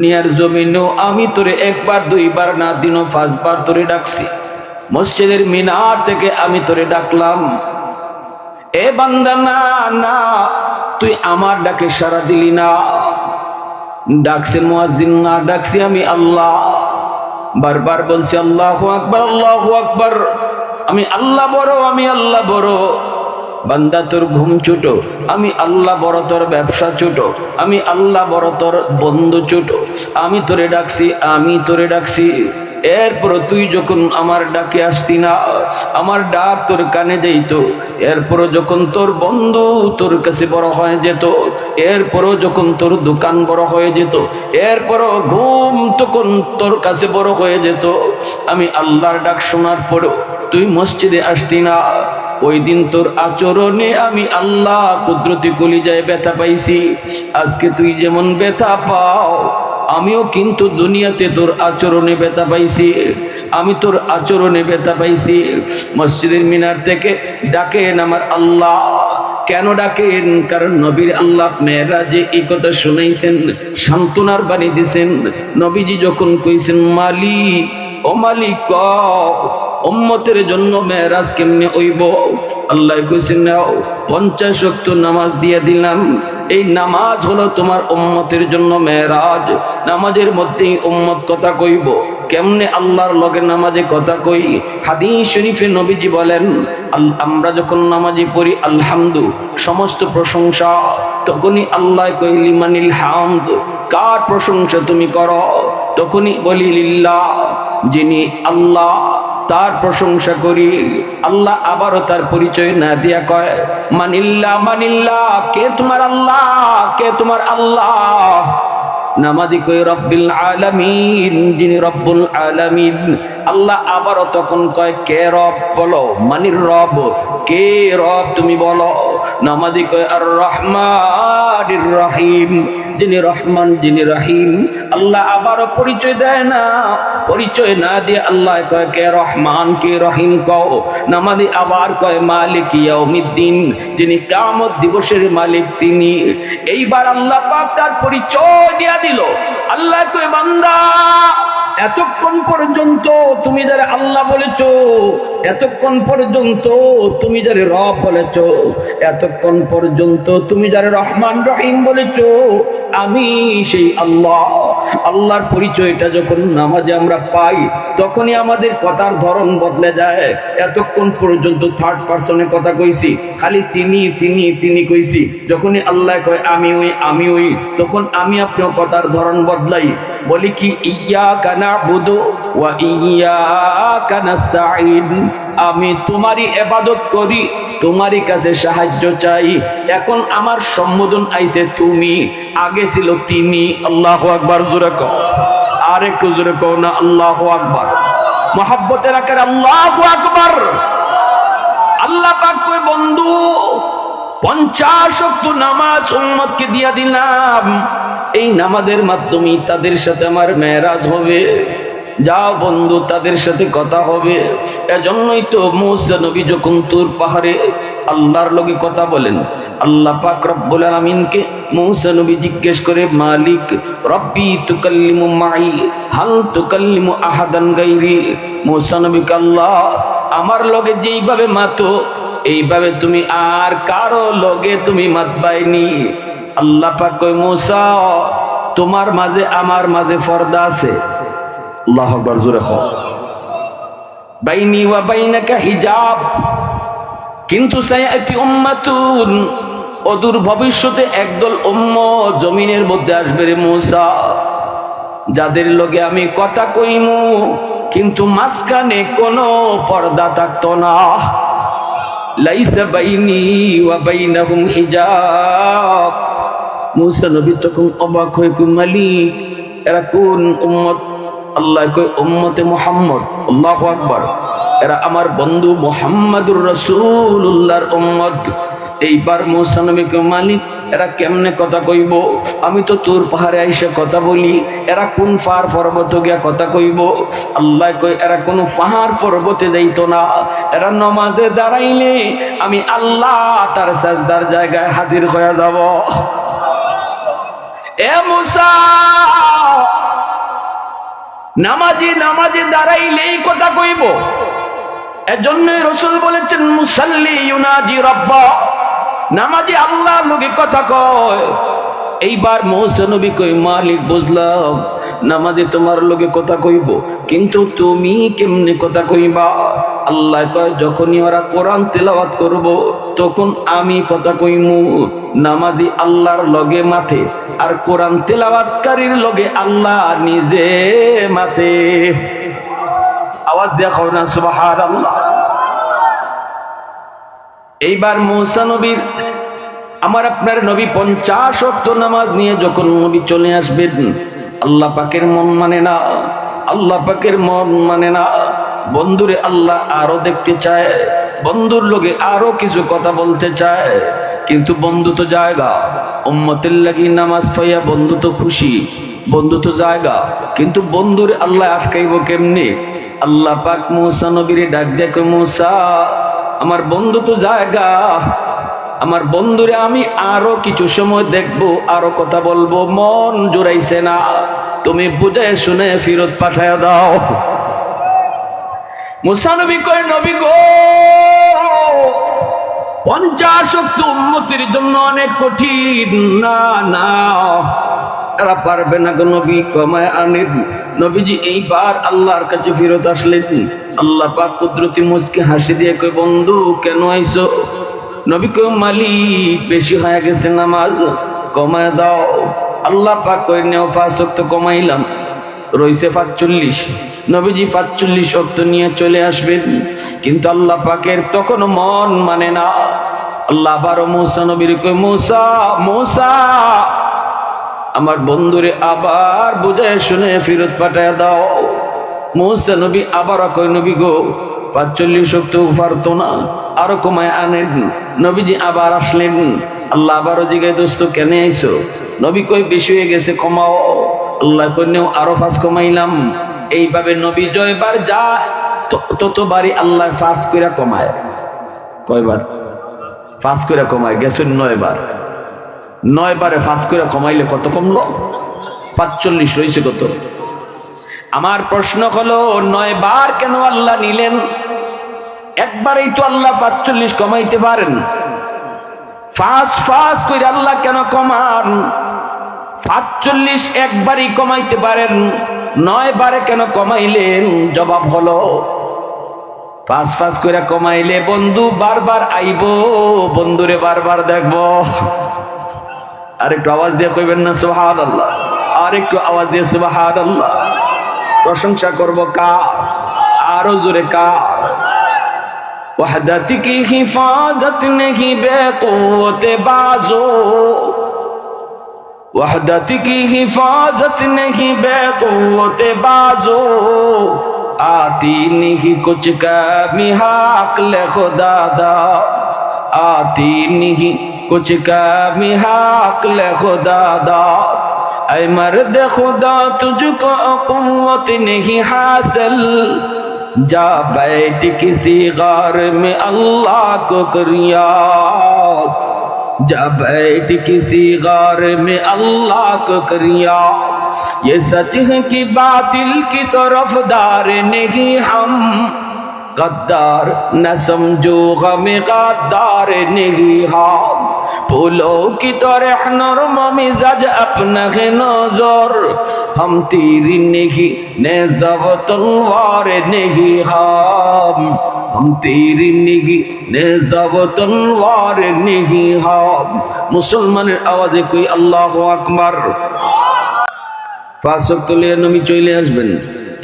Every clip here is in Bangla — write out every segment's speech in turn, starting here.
দুনিয়ার জমিনেও আমি তোরে একবার, দুইবার না, দিনও পাঁচবার তোরে ডাকছি। মসজিদের মিনার থেকে আমি তোরে ডাকলাম। এ বান্দা, না না, তুই আমার ডাকে সারা দিলি না। ডাকছেন মুয়াজ্জিন, না, ডাকছি আমি আল্লাহ। বারবার বলছি, আল্লাহ আকবার আল্লাহ আকবার। আমি, আল্লাহ বড়, আমি আল্লাহ বড়। বান্দা, তোর ঘুম ছোট আমি আল্লাহ বড় তোর ব্যবসা ছোট আমি আল্লাহ বড় তোর বন্ধু ছোট আমি তোরে ডাকছি, আমি তোরে ডাকছি। এরপর তুই যখন আমার ডাকে আসতি না, আমার ডাক তোর কানে যাইতো এরপর যখন তোর বন্ধু তোর কাছে বড় হয়ে যেত, এরপরও যখন তোর দোকান বড় হয়ে যেত, এরপরও ঘুম তখন তোর কাছে বড় হয়ে যেত। আমি আল্লাহর ডাক শোনার পরেও তুই মসজিদে আসতি না ওই দিন তোর আচরণে আমি আল্লাহ কুদরতি কলিজায় ব্যথা পাইছি। আজকে তুই যেমন ব্যথা পাও, আমিও কিন্তু দুনিয়াতে তোর আচরণে ব্যথা পাইছি। আমি তোর আচরণে ব্যথা পাইছি। মসজিদের মিনার থেকে ডাকেন আমার আল্লাহ। কেন ডাকেন? কারণ নবীর আল্লাহ মেয়েরা যে এই কথা শুনাইছেন, সান্ত্বনার বাণী দিছেন। নবীজি যখন কইছেন, মালিক, ও মালিক উম্মতের জন্য মেয়েরাজ কেমনে হইব? আল্লাহ কইছেন নাও, পঞ্চাশ শক্ত নামাজ দিয়ে দিলাম। এই নামাজ হলো তোমার উম্মতের জন্য মেয়েরাজ। নামাজের মধ্যেই উম্মত কথা কইব। কেমনে আল্লাহর লগে নামাজে কথা কই? হাদিস শরীফে নবীজি বলেন আমরা যখন নামাজে পড়ি, আলহামদু, সমস্ত প্রশংসা, তখনই আল্লাহ কইলি, মানিল হামদ। কার প্রশংসা তুমি করো? তখনই বলি, লিল্লাহ, যিনি আল্লাহ তার প্রশংসা করি। আল্লাহ আবারও তার পরিচয় না দিয়া কয়, মানিল্লা মানিল্লা, কে তোমার আল্লাহ, কে তোমার আল্লাহ? নামাজি আলামিন যিনি রব্বুল আলামিন। আল্লাহ আবারও তখন কয়, কে রব? বলো, মানির রব? কে রব? তুমি বলো। নামাজি কয় আর রহমানির রহিম যিনি রহমান, যিনি রহিম। আল্লাহ পরিচয় দেয় না। পরিচয় না দিয়ে আল্লাহ কয়, কে রহমান, কে রহিম? কও। নামাজি আবার কয়, মালিক ইয়াউমিদ্দিন যিনি কিয়ামত দিবসের মালিক তিনি। এইবার আল্লাহ পাক তার পরিচয় দিয়া দিল। আল্লাহ কয় বান্দা এতক্ষণ পর্যন্ত তুমি যারা আল্লাহ বলেছ, এতক্ষণ পর্যন্ত তুমি যারা রব বলেছ, এতক্ষণ পর্যন্ত তুমি যারা রহমান রহিম বলেছ, আমি সেই আল্লাহ। আল্লাহর পরিচয়টা যখন নামাজে আমরা পাই, তখনই আমাদের কথার ধরন বদলে যায়। এতক্ষণ পর্যন্ত থার্ড পার্সনে কথা কইছি, খালি তিনি তিনি তিনি কইছি। যখনই আল্লাহ কয়, আমি ওই আমি ওই, তখন আমি আপনার কথার ধরন বদলাই। বলি কি, ইয়া কানা বুধু ওয়া ইয়া কানাস্তাইন আমি তোমারই এবাদত করি, তোমারই কাছে সাহায্য চাই। এখন আমার সম্বোধন আইছে তুমি, আগে ছিল তিনি। আল্লাহ আকবার, জোরে কও। আর একটু জোরে কও না, আল্লাহ আকবার। মহাব্বতের আকার আল্লাহ আকবার। আল্লাহ পাক কই বন্ধু, পঞ্চাশ নামাজ উম্মতকে দিয়া দিলাম। এই নামাজের মাধ্যমে তাদের সাথে আমার মেয়েরাজ হবে। যা বন্ধু তাদের সাথে কথা হবে। এজন্যই তো মৌসা নবী যখন তুর পাহাড়ে আল্লাহর লগে কথা বলেন, আল্লাহ পাক রব্বুল আলামিনকে মৌসা নবী জিজ্ঞেস করে, মালিক, রব্বি তুকাল্লিমু মাই, হাল তুকাল্লিমু আহাদান গাইরি। মৌসা নবীকে আল্লাহ, আমার লগে যেইভাবে মাতো, এইভাবে তুমি আর কারও লগে তুমি মাতবাইনি। আল্লাহ পাক কই মুসা, তোমার মাঝে আমার মাঝে পর্দা আছে। আল্লাহ আকবার, জোরে খাও বাইনি ওয়া বাইনাকা হিজাব। কিন্তু সায়াতি উম্মাতুন, অদূর ভবিষ্যতে একদল উম্ম জমিনের মধ্যে আসবে রে মুসা। যাদের লগে আমি কথা কইমু, কিন্তু মাঝখানে কোনো পর্দা থাকতো না। লাইসা বাইনি ওয়া বাইনাহুম হিজাব। মুসা নবী তখন অবাক হয়ে কই মালিক, এরা কোন উম্মত? আল্লাহ কই উম্মতে মুহাম্মদ, আল্লাহু আকবার। এরা আমার বন্ধু মোহাম্মদুর রসুল্লাহর উম্মত। এইবার মুসা নবী কই মালিক, এরা কেমনে কথা কইব? আমি তো তোর পাহাড়ে আইসে কথা বলি। এরা কোন পাহাড় পর্বত গিয়া কথা কইব? আল্লাহ কই এরা কোন পাহাড় পর্বতে যাইতো না। এরা নমাজে দাঁড়াইলে আমি আল্লাহ তার সাজদার জায়গায় হাজির হয়ে যাব। এ মুসা! নামাজি নামাজি দাঁড়াইলে এই কথা কইব। এজন্যই রসুল বলেছেন, মুসাল্লি ইউনাজি রব্বা। নামাজি আল্লাহ লোকে কথা কয়। এইবার মৌসনবী কই মালিক, বুঝলাম, নামাজে তোমার লোকে কথা কইব, কিন্তু তুমি কেমনে কথা কইবা? আল্লাহ কয়, যখনই ওরা কোরআন তেলাওয়াত করব, তখন আমি কথা কইমু। নামাজি আল্লাহর লগে মাথে আর কোরআন তেলাওয়াতকারীর লগে আল্লাহ নিজে মাথে আওয়াজ দেখো না, সুবহানাল্লাহ। এইবার মৌসা নবীর আমার আপনার নবী পঞ্চাশ অক্ত নামাজ নিয়ে যখন নবী চলে আসবেন, আল্লাহ পাকের মন মানে না, আল্লাহ পাকের মন মানে না। বন্ধুরে, আল্লাহ আরও দেখতে চায়, বন্ধুর লোকে আরও কিছু কথা বলতে চায়। কিন্তু বন্ধু তো জায়গা, উম্মতের লাগি নামাজ পাইয়া বন্ধু তো খুশি, বন্ধু তো জায়গা। কিন্তু বন্ধুরে আল্লাহ আটকাইব কেমনি? আল্লাহ পাক মৌসা নবীরে ডাক দেখো মৌসা, আমার বন্ধু তো জায়গা আমার বন্ধুরে আমি আরও কিছু সময় দেখব, আরও কথা বলব, মন জুড়াইছে না। তুমি বুঝে শুনে ফিরত পাঠায় দাও। মুসানবী কয়, নবী গো, পঞ্চাশ উন্নতির জন্য অনেক কঠিন। না না, এরা পারবে না গো নবী, কমায় আনেন। নবীজি এইবার আল্লাহর কাছে ফিরত আসলেন। আল্লাহ পাক কুদরতি মুচকে হাসি দিয়ে কই বন্ধু, কেন আইছো নবী কই মালিক বেশি হয়ে গেছে নামাজ, কমায় দাও। আল্লাহ পাক কই নেও, পাঁচ শক্ত কমাইলাম। রইছে পাঁচচল্লিশ। নবীজি পাঁচচল্লিশ শক্ত নিয়ে চলে আসবেন। কিন্তু আল্লাহ পাকের তখন মন মানে না। আল্লাহ আবারও মৌসা, নবীর কই, মৌসা মৌসা। আমার বন্ধুরে আবার বুঝায় শুনে ফিরত পাঠায় দাও। মৌসা, নবী আবার কই নবী গো পাঁচচল্লিশ শক্ত পারতো না, আরও কমায় আনেন। নবীজি আবার আসলেন। আল্লাহ আবারও জিগায়, দোস্ত, কেন আইসো নবী কই, বেশি হয়ে গেছে, কমাও। আল্লাহ কন্যাও আরও ফাঁস কমাইলাম। এইভাবে নবী জয়বার যা ততবারই আল্লাহ ফাঁস করে কমায়। কয়বার? ফাঁস করে কমায়, গেছেন নয়বার। নয় বারে ফাঁস করে কমাইলে কত কমলো? পাঁচচল্লিশ রয়েছে কত? আমার প্রশ্ন হলো নয় বার কেন আল্লাহ নিলেন? একবারেই তো আল্লাহ পাঁচচল্লিশ কমাইতে পারেন। ফাঁস ফাঁস করে আল্লাহ কেন কমান? পাঁচচল্লিশ একবারই কমাইতে পারেন। নয় বারে কেন কমাইলেন? জবাব হলো পাঁচ পাঁচ করে কমাইলে বন্ধু বারবার আইব, বন্ধুরে বারবার দেখব। আর একটু আওয়াজ দিয়ে কইবেন না সুহাদ আল্লাহ আর একটু আওয়াজ দিয়ে সুবাহাদ আল্লাহ প্রশংসা করব কার? আরও জোরে কার? وحدت کی حفاظت نہیں بے قوت بازو۔ وحدت کی حفاظت نہیں بے قوت بازو۔ آتی نہیں کچھ کمی حقل خدا دا۔ آتی نہیں کچھ کمی حقل خدا دا۔ اے مرد خدا، تجھ کو قوت نہیں حاصل۔ जा बैठ किसी गार में अल्लाह को करिया जा बैठ किसी गार में अल्लाह को करिया ये सच है कि बातिल की तरफ़ दार नहीं हम। गद्दार न समझो गम गद्दार नहीं हम। পুলকিত রেখনর মমিজাজ আপনাকে নজর হম তীর নেহি, নে জব তলওয়ার নেহি হাম। হম তীর নেহি, নে জব তলওয়ার নেহি হাম। মুসলমানের আওয়াজে কই আল্লাহু আকবার। ফাঁসক তুলিয়ে নমি চলে আসবেন।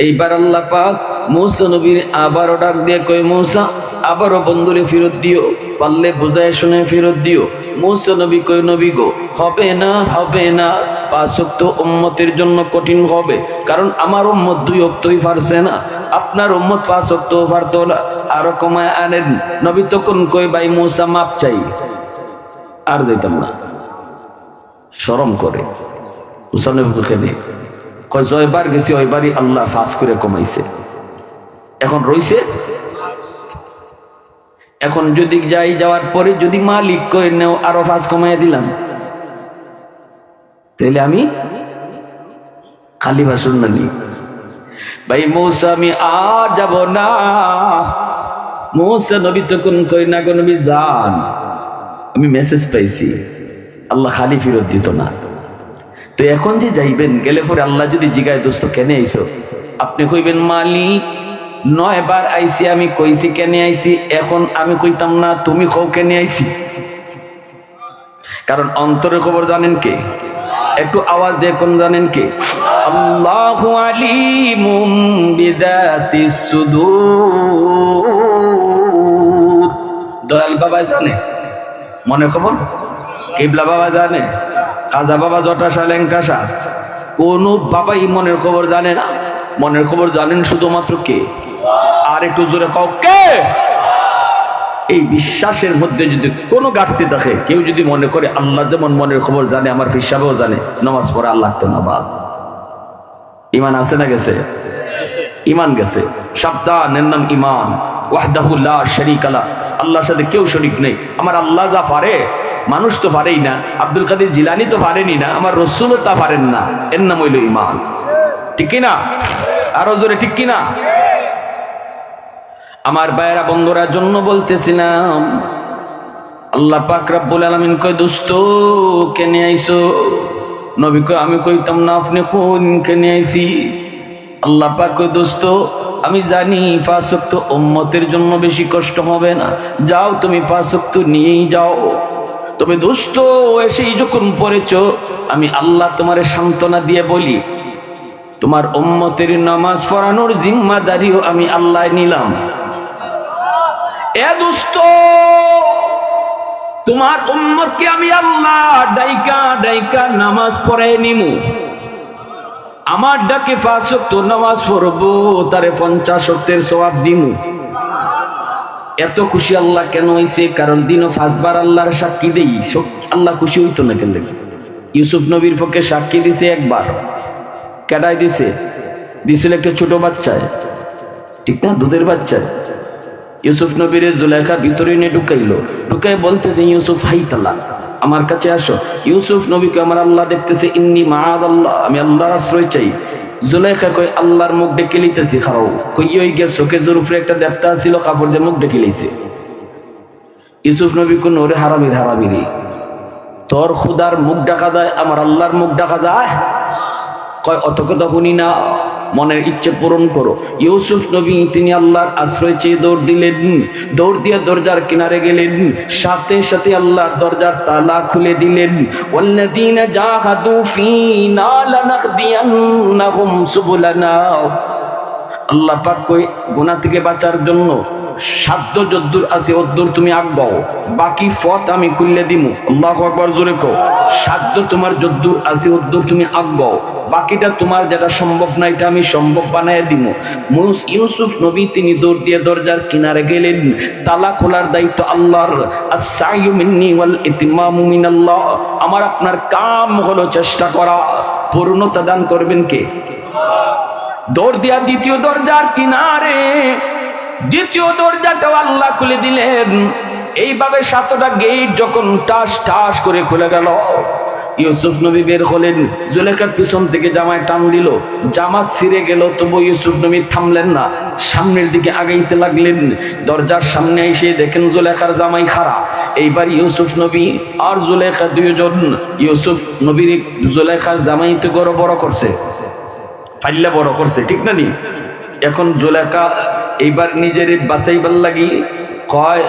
এইবার আল্লাহ পাক মৌসা নবীর আবারও ডাক দিয়ে কই মৌসা, আবারও বন্ধুরে ফেরত দিও, পারলে বোঝায় শুনে ফেরত দিও। মৌসা নবী কই নবী গো, হবে না হবে না, পাঁচ অক্ত উম্মতের জন্য কঠিন হবে, কারণ আমার উম্মত দুই অক্তই পারছে না। আপনার উম্মত পাঁচ অক্ত পারতো না, আরও কমায় আনেন। নবী তখন কই ভাই মৌসা, মাপ চাই। আর দিতাম না। সরম করে। মুসানবী কয়, জয়বার গেছি, ওইবারই আল্লাহ ফাঁস করে কমাইছে। এখন রইছে। এখন যদি যাই যাওয়ার পরে যদি মালিক কয়ে নেও, আরও ফাঁস কমাইয়া দিলাম। তাহলে আমি খালি ভাষণ না ভাই মৌসা, আমি আর যাব না। মৌসা নবী তখন কই, না নবী, যান। আমি মেসেজ পাইছি, আল্লাহ খালি ফেরত দিত না। তো এখন যে যাইবেন, গেলে পরে আল্লাহ যদি জিগায়, দোস্ত, কেনে আইছো? আপনি কইবেন, মালিক নয় বার আইছি, আমি কইছি, কেনে আইছি? এখন আমি কইতাম, না, তুমি কও কেনে আইছি? কারণ অন্তরের খবর জানেন কে? একটু আওয়াজ দিয়ে কোন জানেন কে? আল্লাহু আলিমুম বিদাতিস সুদূর। দয়াল বাবা জানে? মনে খবর? কিবলা বাবা জানে? খাজা বাবা জটাশা লেঙ্কাশা কোন বাবাই মনের খবর জানে না। মনের খবর জানেন শুধুমাত্র কে? আর একটু জোরে কাউ কে? এই বিশ্বাসের মধ্যে যদি কোনো ঘাটতি থাকে, কেউ যদি মনে করে আল্লাহ যেমন মনের খবর জানে, আমার হিসাবেও জানে, নামাজ পড়ে আল্লাহ তো না বাদ ইমান আছে না গেছে? ইমান গেছে। সাবধানের নাম ইমান। ওয়াহদাহুল্লাহ শরিক আলা আল্লাহর সাথে কেউ শরিক নেই। আমার আল্লাহ যা পারে, মানুষ তো পারেই না। আব্দুল কাদের জিলানি তো পারেনি না। আমার রসুলও তা পারেন না। এর নাম হইল ইমান। ঠিক কিনা? আরও জোরে ঠিক কিনা? আমার বাইরা বন্ধুরা, জন্য বলতেছিলাম, আল্লাহ পাক রাব্বুল আলামিন কয়, দোস্ত কেনে আইছো নবী কয়, আমি কইতাম না, আপনি কোন কেনে আইছি আল্লাহ পাক কয়, দোস্ত, আমি জানি পাঁচক্ত উম্মতের জন্য বেশি কষ্ট হবে না। যাও, তুমি পাঁচক্ত নিয়েই যাও। তবে দোস্ত, এসেই যখন পড়েছ, আমি আল্লাহ তোমার সান্ত্বনা দিয়ে বলি, তোমার উম্মতের নামাজ পড়ানোর জিম্মাদারিও আমি আল্লাহ নিলাম। তোমার উম্মতকে আমি আল্লাহ ডাইকা ডাইকা নামাজ পড়াই নিমু। আমার ডাকে পাঁচ তো নামাজ পড়ব, তারে পঞ্চাশ শক্তের সবাব দিমু। এত খুশি আল্লাহ কেন হইছে? কারণ দিনও পাঁচবার আল্লাহর সাক্ষী দেই। আল্লাহ খুশি হইতো না কেন ইউসুফ নবীর পক্ষে সাক্ষী দিছে একবার। কেডাই দিছে? দিছিল একটা ছোট বাচ্চায়। ঠিক না? দুধের বাচ্চায়। ইউসুফ নবীর জুলেখা ভিতরে নিয়ে ঢুকাইলো। ঢুকাই বলতেছে, ইউসুফ, হাই তালা আমার কাছে আসো। ইউসুফ নবীকে আমার আল্লাহ দেখতেছে, ইন্নি মাহাদ আল্লাহ আমি আল্লাহর আশ্রয় চাই। জুলেখা কই আল্লাহর মুখ ডেকে লিতেছি খাও কই, ওই গিয়ে চোখে জোর উপরে একটা দেবতা ছিল কাপড় দিয়ে মুখ ডেকে লিছে ইউসুফ নবী কোন ওরে হারামির হারামিরি, তোর খুদার মুখ ডাকা যায়, আমার আল্লাহর মুখ ডাকা যায়? কয়, অত কথা শুনি না। মনের ইচ্ছে পূরণ করো। ইউসুফ নবী, তিনি আল্লাহর আশ্রয় চেয়ে দৌড় দিলেন। দৌড় দিয়ে দরজার কিনারে গেলেন। সাথে সাথে আল্লাহর দরজার তালা খুলে দিলেন। ওয়াল্লাযীনা জাহাদু ফীনা লানাহদিয়ান্নাহুম সুবুলানা। আল্লাহ পাক কই, গুনাহ থেকে বাঁচার জন্য সাধ্য যদ্দুর আছে, অদ্দুর তুমি আগবাও বাকি পথ আমি খুললে দিমু। আল্লাহু আকবার, জোরে কও। সাধ্য তোমার যদ্দুর আছে, অদ্দুর তুমি আগবাও বাকিটা তোমার যেটা সম্ভব না, এটা আমি সম্ভব বানায় দিমু। মুস ইউসুফ নবী, তিনি দৌড় দিয়ে দরজার কিনারে গেলেন। তালা খোলার দায়িত্ব আল্লাহর। মিনাল্লাহ। আমার আপনার কাম হলো চেষ্টা করা। পূর্ণতা দান করবেন কে? দৌড় দিয়া দ্বিতীয় দরজার কিনারে। দ্বিতীয় দরজাটাও আল্লাহ খুলে দিলেন। এইভাবে সাতটা গেট যখন টাস টাস করে খুলে গেল, ইউসুফ নবী বের হলেন, জুলেখার পিছন থেকে জামায় টান দিল, জামা ছিঁড়ে গেল তবু ইউসুফ নবী থামলেন না, সামনের দিকে আগাইতে লাগলেন। দরজার সামনে এসে দেখেন জুলেখার জামাই খাড়া। এইবার ইউসুফ নবী আর জুলেখা দুইজন, ইউসুফ নবীর জুলেখার জামাই তো বড় বড় করছে। পাল্লা বড় করছে, ঠিক না নি? এখন জোলেখা এইবার নিজের বাসাইবার লাগি কয়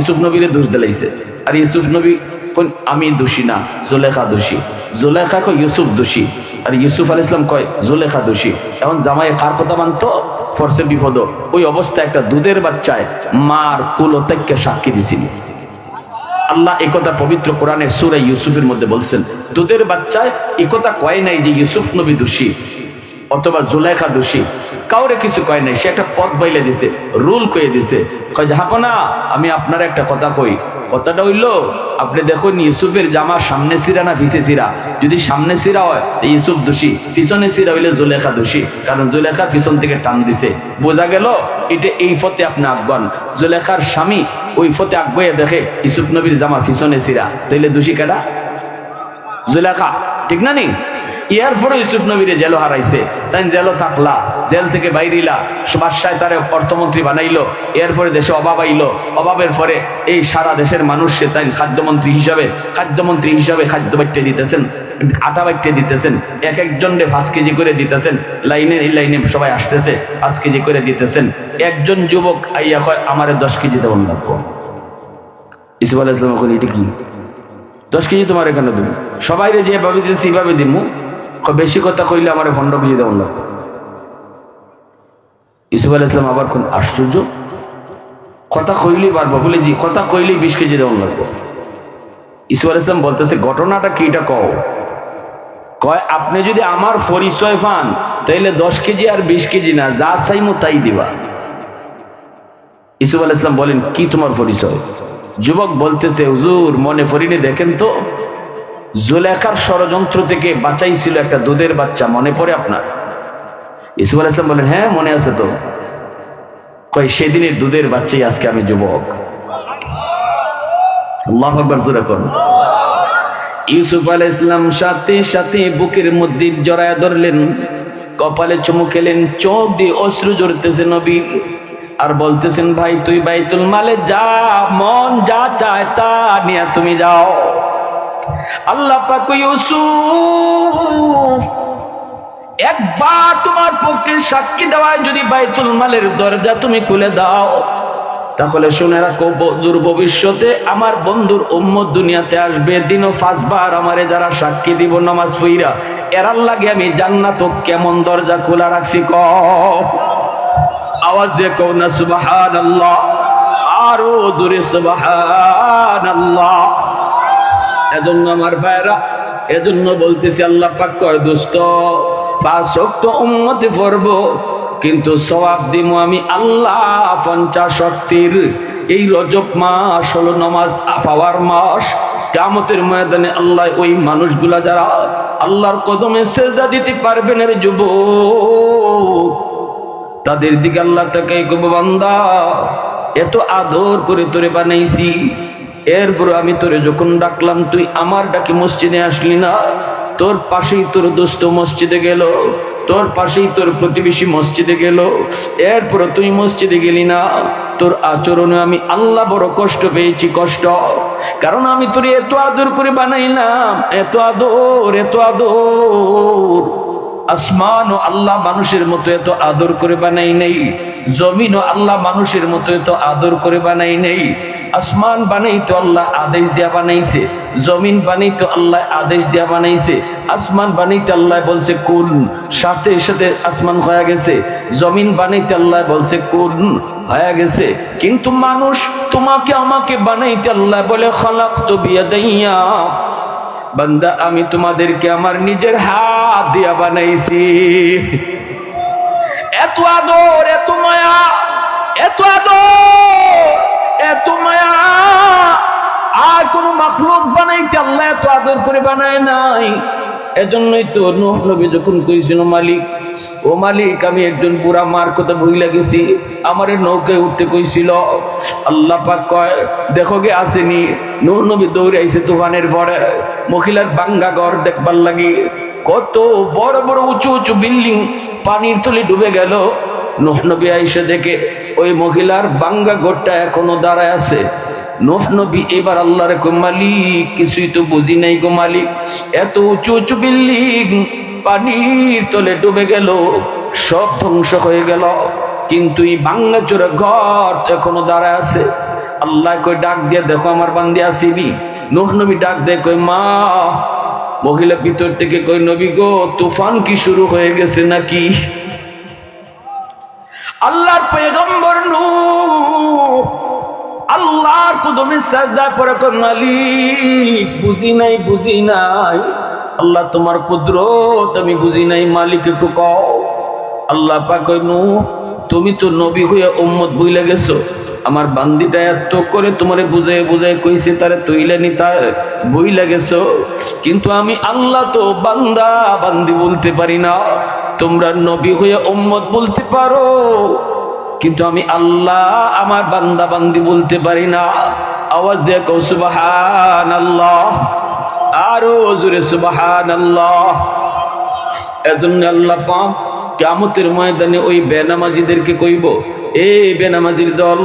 ইসুফ নবীরে দোষ দিলাইছে। আর ইউসুফ নবী কোন আমি দোষী না, জোলেখা দোষী। জোলেখা কয়, ইউসুফ দোষী। আর ইউসুফ আল ইসলাম কয়, জোলেখা দোষী। এখন জামাই কার কথা মানতো? ফরসে বিপদ ওই অবস্থায় একটা দুধের বাচ্চায় মার কুল কুলতাক্যে সাক্ষী দিছিল। আল্লাহ একথা পবিত্র কোরআনের সুরা ইউসুফের মধ্যে বলছেন, দুধের বাচ্চায় একথা কয় নাই যে ইউসুফ নবী দোষী। অথবা জুলাইখা দোষী। কাউরে কিছু কয় নাই, সে একটা পথ বাইলে দিছে, রুল কয়ে দিছে। কয় না আমি আপনার একটা কথা কই। কথাটা হইল, আপনি দেখুন ইউসুফের জামা সামনে সিরা না পিছে সিরা? যদি সামনে সিরা হয়, তো ইউসুফ দোষী। পিছনে সিরা হইলে জুলেখা দোষী। কারণ জুলেখা পিছন থেকে টান দিছে। বোঝা গেল, এটা এই ফতে আপনি আগান জুলেখার স্বামী ওই ফতে আগুয়ে দেখে ইউসুফ নবীর জামা পিছনে সিরা। তাইলে দোষী কেডা? জুলেখা ঠিক না? এরপরে ইউসুফ নবীরে জেল হারাইছে। তাই জেলও থাকলা, জেল থেকে বাইরিলা বাদশায় তারে অর্থমন্ত্রী বানাইলো, এরপরে দেশে অভাব আইলো। অভাবের পরে এই সারা দেশের মানুষ সে তাই খাদ্যমন্ত্রী হিসাবে খাদ্যমন্ত্রী হিসাবে খাদ্য বাট্টে দিতেছেন, আটা বাট্টে দিতেছেন, এক একজনকে পাঁচ কেজি করে দিতেছেন, লাইনে, এই লাইনে সবাই আসতেছে, পাঁচ কেজি করে দিতেছেন। একজন যুবক আইয়া কয়, আমার দশ কেজি দেবন লাগবো। ইসুফ আলাহ ইসলাম এটা কি? দশ কেজি তোমার এখানে দেবো? সবাই যেভাবে দিন সেইভাবে দিমু। বেশি কথা কইলে আমার ভণ্ড কেজি দেওয়ান লাগবে ইসুফ আলাহ ইসলাম আবার কোন আশ্চর্য? কথা কইলেই পারব বলে জি, কথা কইলেই বিশ কেজি দেওয়ান লাগবো। ইসুফ আলাহ ইসলাম বলতেছে, ঘটনাটা কি এটা কও? কয়, আপনি যদি আমার পরিচয় পান, তাইলে দশ কেজি আর বিশ কেজি না, যা চাইমু তাই দিবা। ইসুফ আলাহ ইসলাম বলেন, কি তোমার পরিচয়? যুবক বলতেছে, হুজুর, মনে পড়িনি, দেখেন তো। জুলেখার ষড়যন্ত্র থেকে বাঁচাইছিল একটা দুধের বাচ্চা, মনে পড়ে আপনার? ইসুফ আলাহ ইসলাম বলেন হ্যাঁ মনে আছে তো। কয়, সেদিনের দুধের বাচ্চাই আজকে আমি যুবক। ইউসুফ আলাহ ইসলাম সাথে সাথে বুকের মধ্যে জড়ায় ধরলেন, কপালে চুমু খেলেন, চোখ দিয়ে অশ্রু জড়তেছে নবীর আর বলতেছেন, ভাই, তুই বাইতুল মালে যা, মন যা চায় তা নিয়ে তুমি যাও। আল্লাহ একবার তোমার পক্ষে সাক্ষী দেওয়ায় যদি বাইতুল মালের দরজা তুমি খুলে দাও, তাহলে শুনে রাখো, বন্ধুর ভবিষ্যতে আমার বন্ধুর উম্মত দুনিয়াতে আসবে। দিনও পাঁচবার আমারে যারা সাক্ষী দিব নামাজ পইরা। এরার লাগে আমি জান্নাত কেমন দরজা খোলা রাখছি ক? আওয়াজ দিয়ে কও না সুবাহান আল্লাহ আরও জোরে সুবাহান আল্লাহ এজন্য আমার ভাইরা এজন্য বলতেছি, আল্লাহ পাক কয়, দোস্ত, পাঁচ তো উম্মতে পড়ব, কিন্তু সওয়াব দিব আমি আল্লাহ পঞ্চাশ শক্তির এই রজব মাস হলো নমাজ পাওয়ার মাস। কামতের ময়দানে আল্লাহ ওই মানুষগুলা যারা আল্লাহর কদমে সেজদা দিতে পারবেন রে যুবক, তাদের দিকে আল্লাহ তাকে বান্দা, এত আদর করে তোরে বানাইছি এরপর আমি তোরে যখন ডাকলাম, তুই আমার ডাকে মসজিদে আসলি না? তোর পাশেই তোর দোস্ত মসজিদে গেল, তোর পাশেই তোর প্রতিবেশী মসজিদে গেল। এরপর তুই মসজিদে গেলি না? তোর আচরণে আমি আল্লাহ বড় কষ্ট পেয়েছি, কষ্ট। কারণ আমি তোর এত আদর করে বানাইলাম, এত আদর এত আদর। আসমান ও আল্লাহ মানুষের মতো এত আদর করে বানাই নেই, জমিন ও আল্লাহ মানুষের মতো এত আদর করে বানাই নেই, আসমান বানাই তো আল্লাহ আদেশ দেয়া বানাইছে, জমিন বানাই তো আল্লাহ আদেশ দেয়া বানাইছে, আসমান বানাইতে আল্লাহ বলছে কোন সাথে সাথে আসমান হয়ে গেছে, জমিন বানাইতে আল্লাহ বলছে কোন হয়ে গেছে। কিন্তু মানুষ তোমাকে আমাকে বানাইতে আল্লাহ বলে খালাক তো বিয়া দাইয়া বান্দা, আমি তোমাদেরকে আমার নিজের হাত দিয়া বানাইছি। এত আদর, এত মায়া, এত আদর, এত মায়া। আর কোন মাখলুক বানাইতে আল্লাহ এত আদর করে বানায় নাই। এজন্যই তো নূহ নবী যখন কইছিল, মালিক, ও মালিক, আমি একজন বুড়া মার কথা ভুইলা গেছি। আমার নৌকায় উঠতে কইছিল, আল্লাহ পাক কয়, দেখো গে আসেনি, নূহ নবী দৌড়ে আইছে তুফানের পরে। মহিলার বাঙ্গা ঘর দেখবার লাগি। কত বড় বড় উঁচু উঁচু বিল্ডিং, পানির তলে ডুবে গেল। নূহ নবী আইসে দেখে, ওই মহিলার বাঙ্গা ঘরটা এখনও দাঁড়ায় আছে। নোহ নবী, এবার আল্লাহর কো মালিক, কিছুই তো বুঝি নাই গো মালিক। এত উঁচু উঁচু বিল্ডিং, পানির তলে ডুবে গেল, সব ধ্বংস হয়ে গেল। কিন্তু এই ভাঙ্গা চোরা ঘর এখনও দাঁড়ায় আছে। আল্লাহ কই, ডাক দিয়ে দেখো আমার বান্দি আসিনি। নোহ নবী ডাক দেয়, কই, মা, মহিলা ভিতর থেকে কই, নবী গো, তুফান কি শুরু হয়ে গেছে নাকি? আল্লাহর পেগম্বর নূহ আল্লাহর কদমে সাজদা করে কর, মালিক, বুঝি নাই বুঝি নাই। আল্লাহ তোমার কুদরত, আমি বুঝি নাই, মালিক, একটু কও। আল্লাহ পাক নু তুমি তো নবী হইয়া উম্মত বইলে গেছো। আমার বান্দিটা এত করে তোমারে বুঝাই বুঝাই কইছে, তারে তৈলে নি, তার বইলে গেছো। কিন্তু আমি আল্লাহ তো বান্দা, বান্দি বলতে পারি না। তোমরা নবী হইয়া উম্মত বলতে পারো। কিন্তু আমি আল্লাহ আমার বান্দা বান্দি বলতে পারি না। আওয়াজ দিয়ে কৌ সুবাহান আল্লাহ আরও জোরে সুবাহান আল্লাহ এজন্য আল্লাহ পাক কেমতের ময়দানে ওই বেনামাজিদেরকে কইব এই বেনামাজির দল,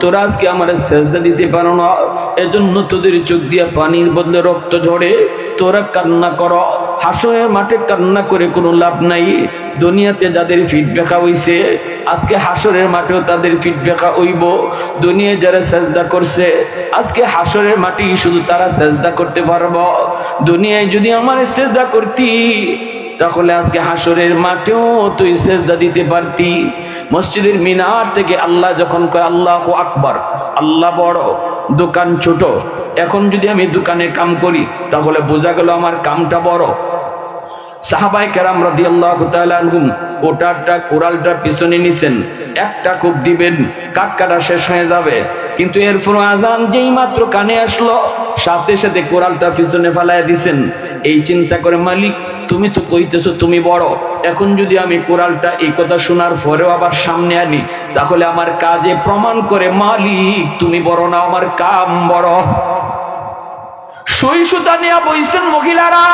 তোরা আজকে আমার সেজদা দিতে পারো না। এজন্য তোদের চোখ দিয়া পানির বদলে রক্ত ঝরে, তোরা কান্না কর। হাসনের মাঠে, কান্না করে কোনো লাভ নাই। দুনিয়াতে যাদের ফিডব্যাকা হইছে, আজকে হাসরের মাঠেও তাদের ফিডব্যাকা হইব। দুনিয়ায় যারা সেজদা করছে, আজকে হাসরের মাটি শুধু তারা সেজদা করতে পারব। দুনিয়ায় যদি আমার সেজদা করতি, তাহলে আজকে হাসরের মাঠেও তুই সেজদা দিতে পারতি। মসজিদের মিনার থেকে আল্লাহ যখন কয়, আল্লাহ আকবার, আল্লাহ বড়, দোকান ছোট, এখন যদি আমি দোকানে কাম করি, তাহলে বোঝা গেল আমার কামটা বড়। সাহাবাই কেরাম রাদি আল্লাহ আনহুম কোটারটা কোরালটা পিছনে নিছেন। একটা খুব দিবেন কাট কাটা শেষ হয়ে যাবে। কিন্তু এরপর আজান যেই মাত্র কানে আসলো, সাথে সাথে কোরালটা পিছনে ফেলায় দিছেন। এই চিন্তা করে, মালিক, তুমি তো কইতেছো তুমি বড়। এখন যদি আমি কোরালটা এই কথা শোনার পরেও আবার সামনে আনি, তাহলে আমার কাজে প্রমাণ করে, মালিক, তুমি বড় না, আমার কাম বড়। সই সুতা নিয়ে বইছেন মহিলারা।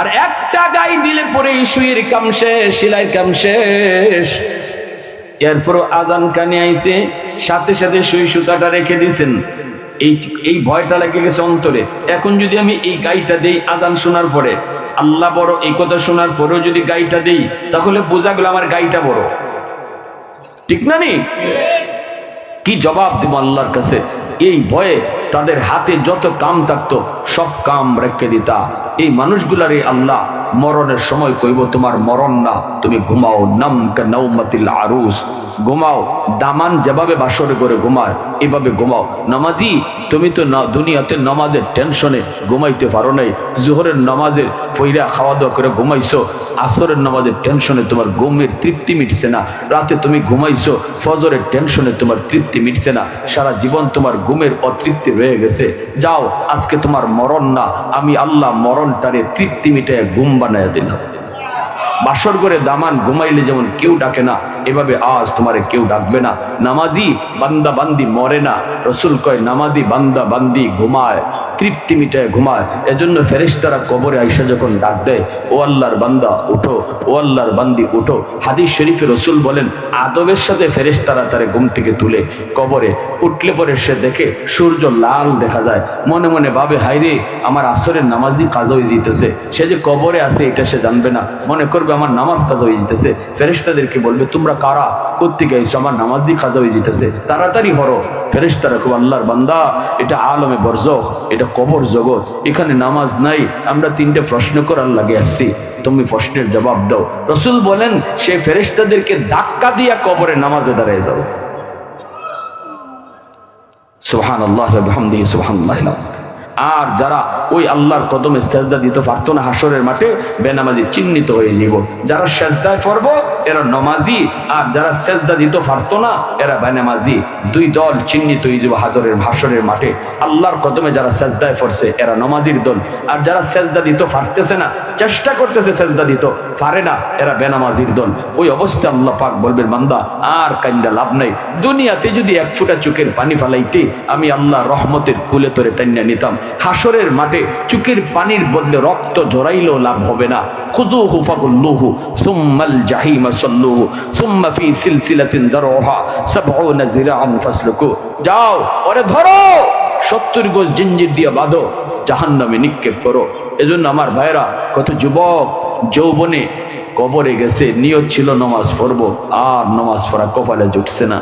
আর একটা গাই দিলে পরে সুইয়ের কাম শেষ, সেলাইয়ের কাম শেষ। এরপর আজান কানে আইছে, সাথে সাথে সুই সুতাটা রেখে দিছেন। এই এই ভয়টা লেগে গেছে অন্তরে। এখন যদি আমি এই গাইটা দেই আজান শোনার পরে, আল্লাহ বড় এই কথা শোনার পরেও যদি গাইটা দেই, তাহলে বোঝা গেল আমার গাইটা বড়। ঠিক না নি? কি জবাব দিব আল্লাহর কাছে? এই ভয়ে তাদের হাতে যত কাম থাকতো, সব কাম রেখে দিতা। এই মানুষগুলারই আল্লাহ মরণের সময় কইব, তোমার মরণ না, তুমি ঘুমাও, নাম নৌমতিল আরুস ঘুমাও, দামান যেভাবে বাসরে করে ঘুমায়, এভাবে ঘুমাও। নামাজি, তুমি তো দুনিয়াতে নামাজের টেনশনে ঘুমাইতে পারো নাই। জোহরের নামাজের ফইরা খাওয়া দাওয়া করে ঘুমাইছো, আসরের নামাজের টেনশনে তোমার ঘুমের তৃপ্তি মিটছে না। রাতে তুমি ঘুমাইছো, ফজরের টেনশনে তোমার তৃপ্তি মিটছে না। সারা জীবন তোমার ঘুমের অতৃপ্তি রয়ে গেছে। যাও, আজকে তোমার মরণ না, আমি আল্লাহ মরণটারে তৃপ্তি মিটায় ঘুম বানায় দিলাম। বাসর করে দামান ঘুমাইলে যেমন কেউ ডাকে না, এভাবে আজ তোমারে কেউ ডাকবে না। নামাজি বান্দা বান্দি মরে না। রসুল কয়, নামাজি বান্দা বান্দি ঘুমায়, তৃপ্তি মিটায় ঘুমায়। এজন্য ফেরেশতারা কবরে আইসা যখন ডাক দেয়, ও আল্লাহর বান্দা, উঠো, ও আল্লাহর বান্দি, উঠো। হাদিস শরীফে রসুল বলেন, আদবের সাথে ফেরেশতারা তারে ঘুম থেকে তুলে কবরে উঠলে পরে সে দেখে সূর্য লাল দেখা যায়। মনে মনে ভাবে হাইরে আমার আসরের নামাজ কাজ হয়ে যেতেছে সে যে কবরে আছে, এটা সে জানবে না। মনে করবে আমার নামাজ কাজা হয়ে যেতেছে। ফেরেশতাদেরকে বলবে তোমরা কারা? করতে গেছো আমার নামাজ দিয়ে কাজা হয়ে যেতেছে। তাড়াতাড়ি হরো। ফেরেশতারা খুব আল্লাহর বান্দা। এটা আলমে বরজখ এটা কবর জগৎ। এখানে নামাজ নাই। আমরা তিনটে প্রশ্ন করার লাগে আসছি। তুমি প্রশ্নের জবাব দাও। রসুল বলেন, সে ফেরেশতাদেরকে ধাক্কা দিয়া কবরে নামাজে দাঁড়িয়ে যাও। সুহান আল্লাহ সুহান আর যারা ওই আল্লাহর কদমে সেজদা দিতে পারতো না হাসরের মাঠে, বেনামাজি চিহ্নিত হয়ে যাব যারা সেজদায় পড়ব, এরা নমাজি, আর যারা সেজদা দিতে পারতো না, এরা বেনামাজি। দুই দল চিহ্নিত হয়ে যাব হাজরের হাসরের মাঠে। আল্লাহর কদমে যারা সেজদায় পড়ছে, এরা নমাজির দল। আর যারা সেজদা দিতে পারতেছে না, চেষ্টা করতেছে সেজদা দিত, পারে না, এরা বেনামাজির দল। ওই অবস্থা আল্লাহ পাক বলবেন, বান্দা, আর কান্দা লাভ নাই। দুনিয়াতে যদি এক ফুটা চোখের পানি ফালাইতে, আমি আল্লাহ রহমতের কুলে তোরে টান্না নিতাম। হাসরের মাঠে চুকের পানির বদলে রক্ত জড়াইলেও লাভ হবে না। সুম্মাল জাহিমা সাল্লুহু, সুম্মা ফি সিলসিলাতিন সাবউনা ফাসলুকু। যাও, ওরে ধরো, সত্তর গোজ জিঞ্জির দিয়ে বাঁধো, জাহান্নামে নিক্ষেপ করো। এজন্য আমার ভাইরা কত যুবক যৌবনে কবরে গেছে, নিয়ত ছিল নমাজ পড়ব, আর নমাজ পড়া কপালে জুটছে না।